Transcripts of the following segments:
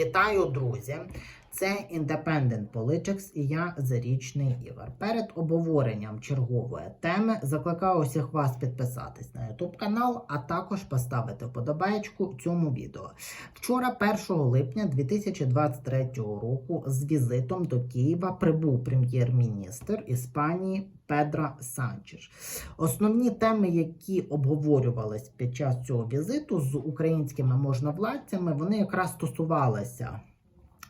Вітаю, друзі! Це Independent Politics і я Зарічний Ігор. Перед обговоренням чергової теми закликаю усіх вас підписатись на YouTube канал, а також поставити вподобаєчку цьому відео. Вчора, 1 липня 2023 року, з візитом до Києва прибув прем'єр-міністр Іспанії Педро Санчеш. Основні теми, які обговорювались під час цього візиту з українськими можновладцями, вони якраз стосувалися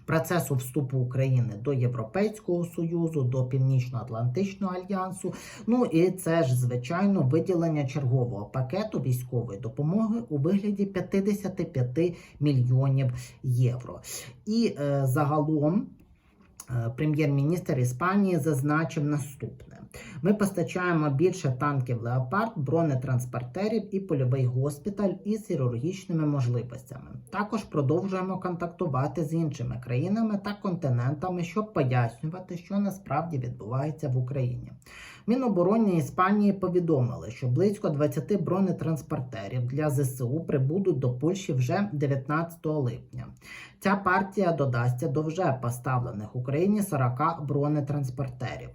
процесу вступу України до Європейського Союзу, до Північно-Атлантичного альянсу. Ну і це ж звичайно виділення чергового пакету військової допомоги у вигляді 55 мільйонів євро. І е, загалом. Е, Прем'єр-міністр Іспанії зазначив наступне: ми постачаємо більше танків Леопард, бронетранспортерів і польовий госпіталь із хірургічними можливостями. Також продовжуємо контактувати з іншими країнами та континентами, щоб пояснювати, що насправді відбувається в Україні. Міноборони Іспанії повідомили, що близько 20 бронетранспортерів для ЗСУ прибудуть до Польщі вже 19 липня. Ця партія додасться до вже поставлених Україні 40 бронетранспортерів.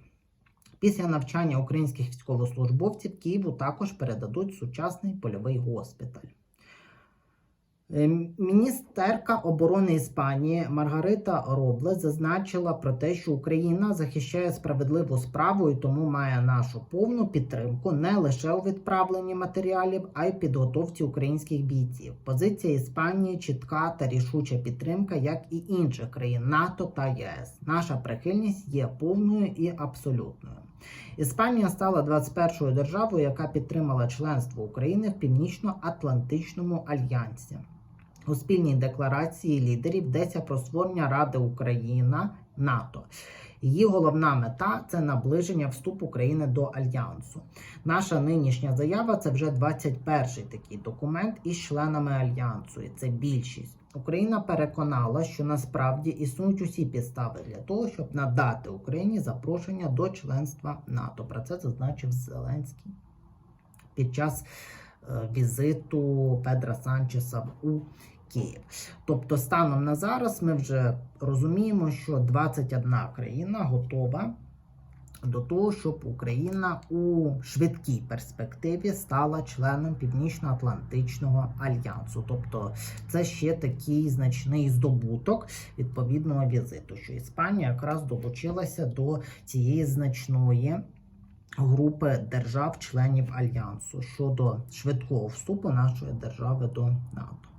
Після навчання українських військовослужбовців Києву також передадуть сучасний польовий госпіталь. Е, Міністерка оборони Іспанії Маргарита Роблес зазначила про те, що Україна захищає справедливу справу і тому має нашу повну підтримку не лише у відправленні матеріалів, а й підготовці українських бійців. Позиція Іспанії чітка та рішуча підтримка, як і інших країн НАТО та ЄС. Наша прихильність є повною і абсолютною. Іспанія стала 21-ю державою, яка підтримала членство України в Північно-Атлантичному альянсі. У спільній декларації лідерів йдеться про створення Ради Україна НАТО. Її головна мета це наближення вступу України до альянсу. Наша нинішня заява це вже 21-й такий документ із членами альянсу. І це більшість. Україна переконала, що насправді існують усі підстави для того, щоб надати Україні запрошення до членства НАТО. Про це зазначив Зеленський під час е, візиту Педра Санчеса у Київ. Тобто, станом на зараз ми вже розуміємо, що 21 країна готова до того, щоб Україна у швидкій перспективі стала членом Північно-Атлантичного альянсу. Тобто, це ще такий значний здобуток відповідного візиту, що Іспанія якраз долучилася до цієї значної. Групи держав-членів альянсу щодо швидкого вступу нашої держави до НАТО.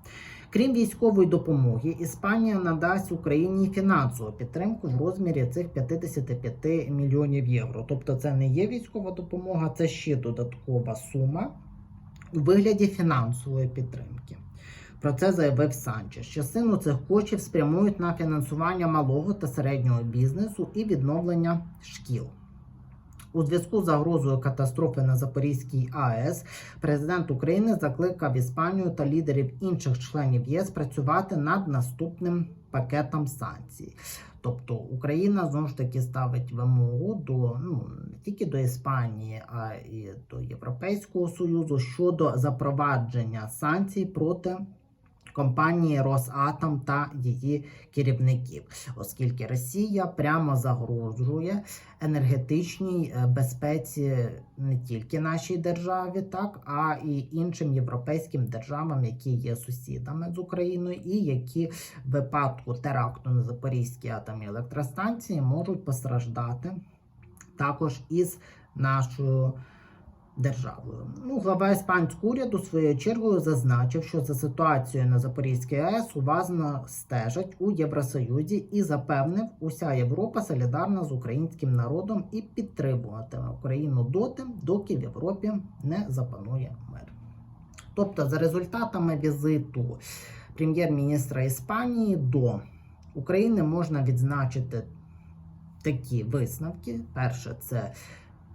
Крім військової допомоги, Іспанія надасть Україні фінансову підтримку в розмірі цих 55 мільйонів євро. Тобто, це не є військова допомога, це ще додаткова сума у вигляді фінансової підтримки. Про це заявив Санчес. Частину цих коштів спрямують на фінансування малого та середнього бізнесу і відновлення шкіл. У зв'язку з загрозою катастрофи на Запорізькій АЕС президент України закликав Іспанію та лідерів інших членів ЄС працювати над наступним пакетом санкцій. Тобто Україна знову ж таки ставить вимогу до ну не тільки до Іспанії, а і до Європейського союзу щодо запровадження санкцій проти. Компанії Росатом та її керівників, оскільки Росія прямо загрожує енергетичній е, безпеці не тільки нашій державі, так а і іншим європейським державам, які є сусідами з Україною, і які в випадку теракту на Запорізькій атомній електростанції можуть постраждати також із нашою державою. Ну, глава іспанського уряду своєю чергою зазначив, що за ситуацією на Запорізькій АЕС уважно стежать у Євросоюзі і запевнив, уся Європа солідарна з українським народом і підтримуватиме Україну доти, доки в Європі не запанує мир. Тобто, за результатами візиту прем'єр-міністра Іспанії до України можна відзначити такі висновки. Перше, це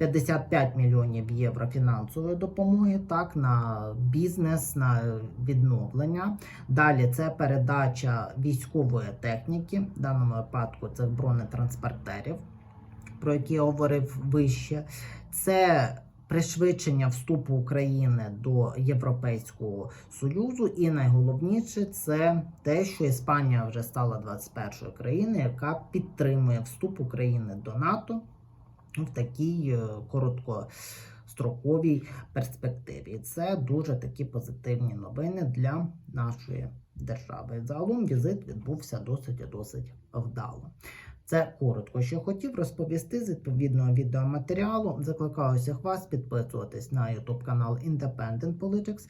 55 мільйонів євро фінансової допомоги, так, на бізнес, на відновлення. Далі це передача військової техніки, в даному випадку це бронетранспортерів, про які я говорив вище. Це пришвидшення вступу України до Європейського Союзу. І найголовніше це те, що Іспанія вже стала 21 країною, яка підтримує вступ України до НАТО в такій е, короткостроковій перспективі. Це дуже такі позитивні новини для нашої держави. Загалом візит відбувся досить досить вдало. Це коротко, що хотів розповісти з відповідного відеоматеріалу. Закликаю всіх вас підписуватись на YouTube канал Independent Politics